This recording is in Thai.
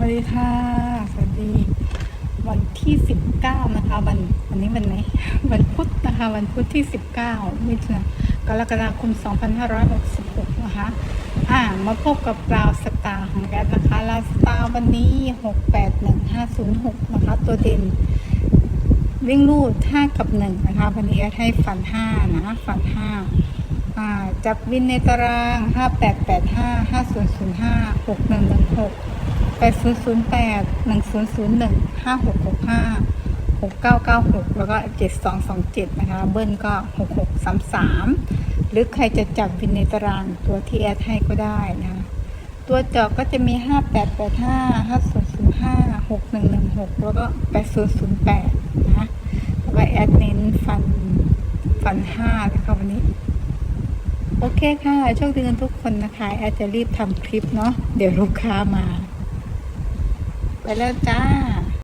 วัสดีค่ะ สวัสดี วันที่19นะคะ วันวันนี้วันไหนวันพุธนะคะ วันพุธที่19มิถุนายนกรกฎาคม2566นะคะ อ่า มาพบกับราวสตาร์ของแกนะคะราวสตาร์วันนี้681506นะคะ ตัวเด่นวิ่งลูด5กับ1นะคะ วันนี้แอดให้ฟัน5นะฟัน5อ่าจับวินในตาราง 5885 5005 6116 8008 1001 5665 6996 แล้วก็ 7227 นะคะ เบิ้ลก็ 6633 หรือใครจะจับวินในตารางตัวที่แอดให้ก็ได้นะ ตัวจอกก็จะมี 5885 5005 6116 แล้วก็ 8008 นะแล้วก็แอดเน้นฟันฟัน5นะคะวันนี้ โอเคค่ะ โชคดีกันทุกคนนะคะ แอดจะรีบทำคลิปเนาะเดี๋ยวลูกค้ามา ไปแล้วจ้า